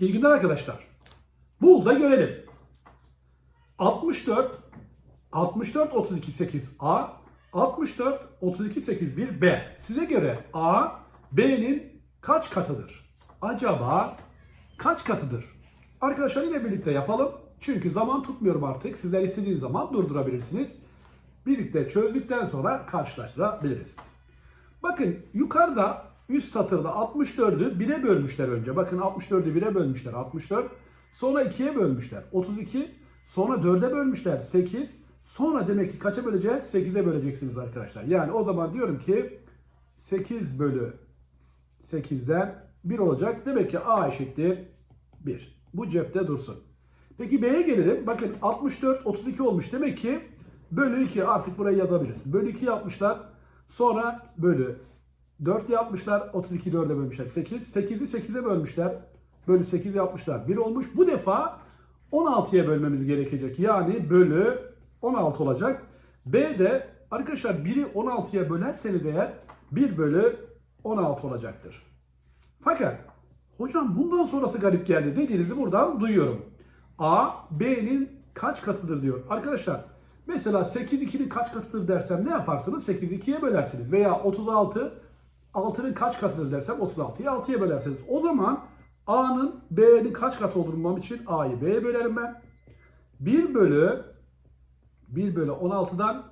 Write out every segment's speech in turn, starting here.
İyi günler arkadaşlar. Bul da görelim. 64 64 32 8 A 64 32 8 1 B. Size göre A B'nin kaç katıdır? Acaba kaç katıdır? Arkadaşlar yine birlikte yapalım. Çünkü zaman tutmuyorum artık. Sizler istediğiniz zaman durdurabilirsiniz. Birlikte çözdükten sonra karşılaştırabiliriz. Bakın yukarıda üst satırda 64'ü 1'e bölmüşler önce. Bakın 64'ü 1'e bölmüşler 64. Sonra 2'ye bölmüşler 32. Sonra 4'e bölmüşler 8. Sonra demek ki kaça böleceğiz? 8'e böleceksiniz arkadaşlar. Yani o zaman diyorum ki 8 bölü 8'den 1 olacak. Demek ki A eşittir 1. Bu cepte dursun. Peki B'ye gelelim. Bakın 64 32 olmuş. Demek ki bölü 2 artık burayı yazabiliriz. Bölü 2 yapmışlar. Sonra bölü 4 yapmışlar. 32'yi 4'e bölmüşler. 8. 8'i 8'e bölmüşler. Bölü 8 yapmışlar. 1 olmuş. Bu defa 16'ya bölmemiz gerekecek. Yani bölü 16 olacak. B de arkadaşlar 1'i 16'ya bölerseniz eğer 1 bölü 16 olacaktır. Fakat hocam bundan sonrası garip geldi dediğinizi buradan duyuyorum. A, B'nin kaç katıdır diyor. Arkadaşlar mesela 8 2'nin kaç katıdır dersem ne yaparsınız? 8 2'ye bölersiniz. Veya 36 6'nın kaç katıdır dersem 36'yı 6'ya bölersiniz. O zaman A'nın B'nin kaç katı olduğunu bulmam için A'yı B'ye bölerim ben. 1 bölü 1 bölü 16'dan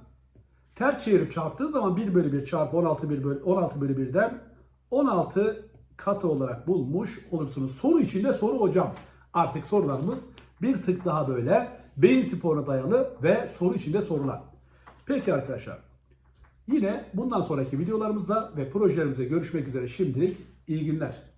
ters çevirip çarptığım zaman 1 bölü 1 çarpı 16 1 bölü 16 bölü 1'den 16 katı olarak bulmuş olursunuz. Soru içinde soru hocam. Artık sorularımız bir tık daha böyle beyin sporuna dayalı ve soru içinde sorular. Peki arkadaşlar. Yine bundan sonraki videolarımızda ve projelerimizde görüşmek üzere şimdilik iyi günler.